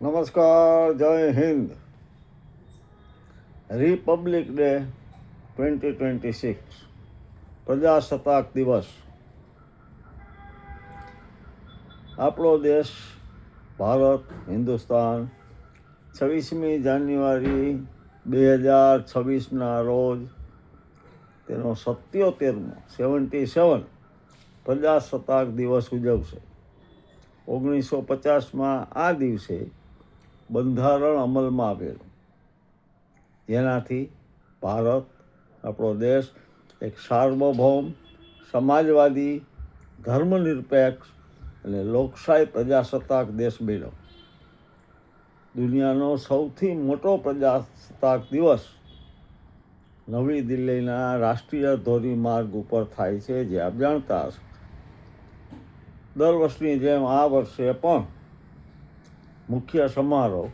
નમસ્કાર, જય Hind. Republic day twenty twenty six, પ્રજાસત્તાક દિવસ. આપણો દેશ ભારત, હિન્દુસ્તાન, છવ્વીસમી જાન્યુઆરી બે હજાર છવ્વીસના રોજ તેનો સત્યોતેરમો, સેવન્ટી સેવન પ્રજાસત્તાક દિવસ ઉજવશે. ઓગણીસો પચાસમાં આ દિવસે બંધારણ અમલમાં આવેલું. જેનાથી ભારત, આપણો દેશ, એક સાર્વભૌમ, સમાજવાદી, ધર્મનિરપેક્ષ અને લોકશાહી પ્રજાસત્તાક દેશ બન્યો. દુનિયાનો સૌથી મોટો પ્રજાસત્તાક દિવસ નવી દિલ્હીના રાષ્ટ્રીય ધોરીમાર્ગ ઉપર થાય છે, જે આપ જાણતા હશો. દર વર્ષની જેમ આ વર્ષે પણ મુખ્ય સમારોહ,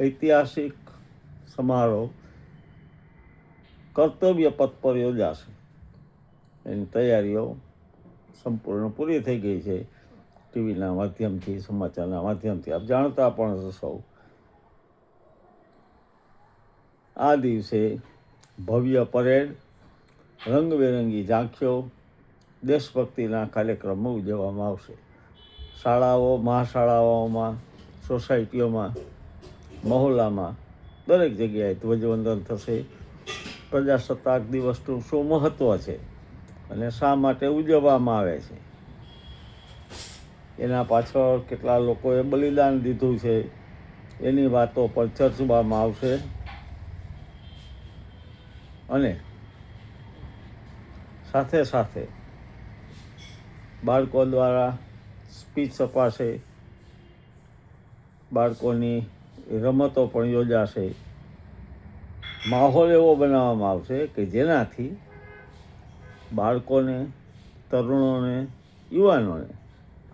ઐતિહાસિક સમારોહ, કર્તવ્ય પથ પર યોજાશે. એની તૈયારીઓ સંપૂર્ણ પૂરી થઈ ગઈ છે. ટીવીના માધ્યમથી, સમાચારના માધ્યમથી આપ જાણતા પણ સૌ. આ દિવસે ભવ્ય પરેડ, રંગબેરંગી ઝાંખીઓ, દેશભક્તિના કાર્યક્રમો ઉજવવામાં આવશે. શાળાઓ, મહાશાળાઓમાં, સોસાયટીઓમાં, મહોલ્લામાં, દરેક જગ્યાએ ધ્વજવંદન થશે. પ્રજાસત્તાક દિવસનું શું મહત્ત્વ છે અને શા માટે ઉજવવામાં આવે છે? એના પાછળ કેટલા લોકોએ બલિદાન દીધું છે એની વાતો પર ચર્ચવામાં આવશે. અને સાથે સાથે બાળકો દ્વારા સ્પીચ અપાશે. બાળકોની રમતો પણ યોજાશે. માહોલ એવો બનાવવામાં આવશે કે જેનાથી બાળકોને, તરુણોને, યુવાનોને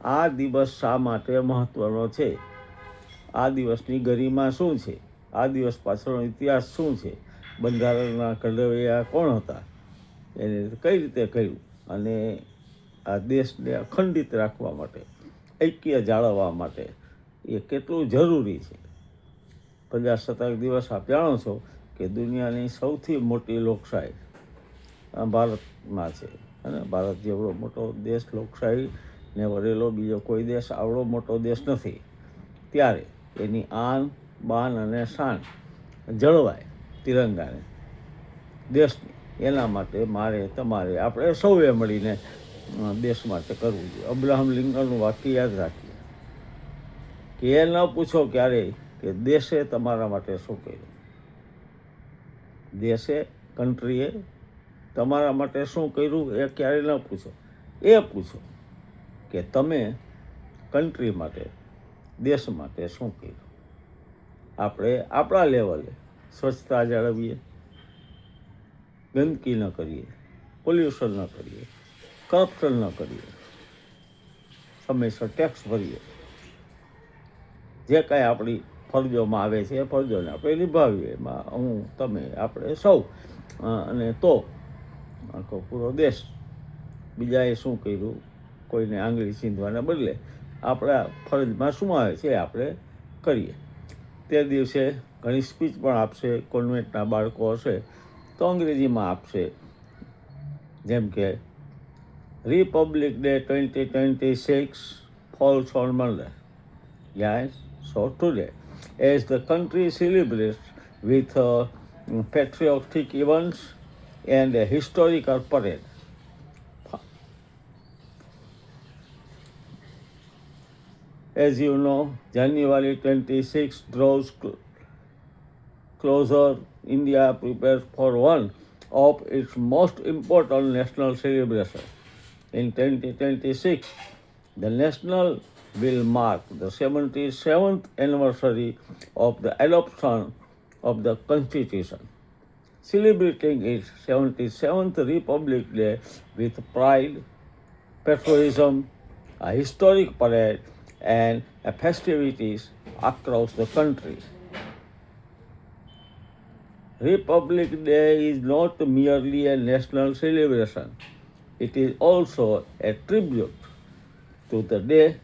આ દિવસ શા માટે મહત્ત્વનો છે? આ દિવસની ગરિમા શું છે? આ દિવસ પાછળનો ઇતિહાસ શું છે? બંધારણના કડવૈયા કોણ હતા? એને કઈ રીતે કર્યું? અને આ દેશને અખંડિત રાખવા માટે, ઐક્ય જાળવવા માટે એ કેટલું જરૂરી છે. પ્રજાસત્તાક દિવસ આપ જાણો છો કે દુનિયાની સૌથી મોટી લોકશાહી ભારતમાં છે. અને ભારત જેવડો મોટો દેશ લોકશાહી ને વરેલો બીજો કોઈ દેશ, આવડો મોટો દેશ નથી. ત્યારે એની આન, બાન અને શાન જળવાય તિરંગાને. દેશની એના માટે મારે, તમારે આપણે સૌએ મળીને દેશ માટે કરવું જોઈએ. અબ્રાહમ લિંકનનું વાક્ય યાદ રાખીએ. કે એ ન પૂછો ક્યારેય કે દેશે તમારા માટે શું કર્યું. દેશે, કન્ટ્રીએ તમારા માટે શું કર્યું એ ક્યારેય ન પૂછો. એ પૂછો કે તમે કન્ટ્રી માટે, દેશ માટે શું કર્યું. આપણે આપણા લેવલે સ્વચ્છતા જાળવીએ, ગંદકી ન કરીએ, પોલ્યુશન ન કરીએ. કરપ્શન ન કરીએ. સમયસર ટેક્સ ભરીએ. જે કાંઈ આપણી ફરજોમાં આવે છે એ ફરજોને આપણે નિભાવીએ. એમાં હું, તમે, આપણે સૌ. અને તો આખો પૂરો દેશ બીજાએ શું કર્યું? કોઈને આંગળી ચીંધવાના બદલે આપણા ફરજમાં શું આવે છે આપણે કરીએ. તે દિવસે ઘણી સ્પીચ પણ આપશે કોન્વેન્ટના બાળકો હશે, તો અંગ્રેજીમાં આપશે. જેમ કે Republic Day 2026 falls on Monday. Yes, so today, as the country celebrates with uh, patriotic events and a historical parade. As you know, January 26 draws cl closer. India prepares for one of its most important national celebrations. In 2026, the national will mark the 77th anniversary of the adoption of the Constitution, celebrating its 77th Republic Day with pride, patriotism, a historic parade, and festivities across the country. Republic Day is not merely a national celebration, it is also a tribute to the day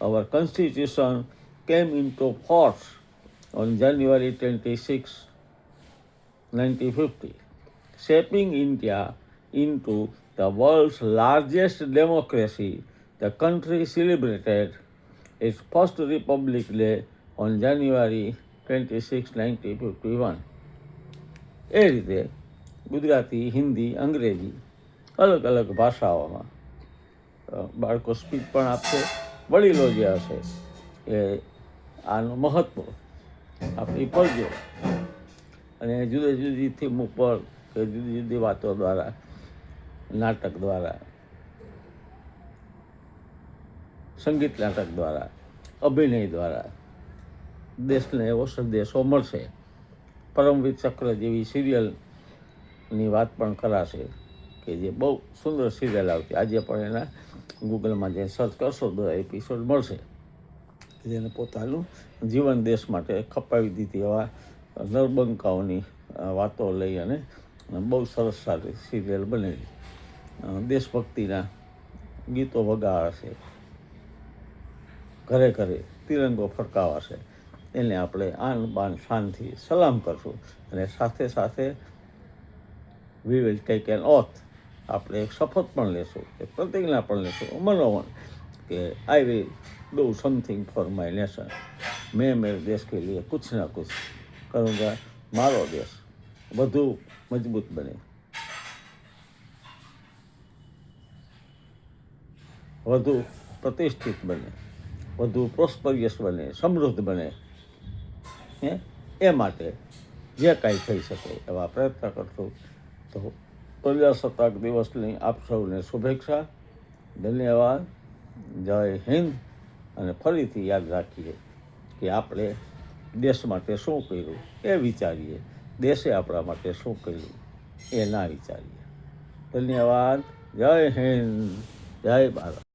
our Constitution came into force on January 26, 1950, shaping India into the world's largest democracy. The country celebrated its first Republic Day on January 26, 1951. એ રીતે ગુજરાતી હિન્દી અંગ્રેજી અલગ અલગ ભાષાઓમાં. બાળકો speech પણ આપશે, વડીલો જે હશે એ આનું મહત્ત્વ આપણી પડજો અને જુદી જુદી થીમ ઉપર કે જુદી જુદી વાતો દ્વારા, નાટક દ્વારા, સંગીત નાટક દ્વારા, અભિનય દ્વારા દેશને એવો સંદેશો મળશે. પરમવીર ચક્ર જેવી સિરિયલની વાત પણ કરાશે. કે જે બહુ સુંદર સિરિયલ આવતી. આજે પણ એના ગૂગલમાં જે સર્ચ કરશો તો એપિસોડ મળશે. જેને પોતાનું જીવન દેશ માટે ખપાવી દીધી એવા નરબંકાઓની વાતો લઈ અને બહુ સરસ સારી સિરિયલ બનેલી. દેશભક્તિના ગીતો વગાડશે ઘરે ઘરે તિરંગો ફરકાવાશે. એને આપણે આન બાન શાનથી સલામ કરશું. અને સાથે સાથે we will take an oath આપણે શપથ પણ લેશું, કે પ્રતિજ્ઞા પણ લેશું. અમલમાં કે I will do something for my nation મેં મેરે દેશ કે લીએ કુછ ના કુછ કરૂંગા મારો દેશ. વધુ મજબૂત બને. વધુ પ્રતિષ્ઠિત બને. વધુ પ્રોસ્પરિયસ બને, સમૃદ્ધ બને. હે? એ માટે જે કાંઈ થઈ શકે એવા પ્રયત્ન કરશું. તો પ્રજાસત્તાક દિવસની આપ સૌને શુભેચ્છા, ધન્યવાદ, જય હિન્દ, અને ફરીથી યાદ રાખીએ કે આપણે દેશ માટે શું કર્યું એ વિચારીએ. દેશે આપણા માટે શું કર્યું એ ના વિચારીએ. ધન્યવાદ, જય હિન્દ, જય ભારત.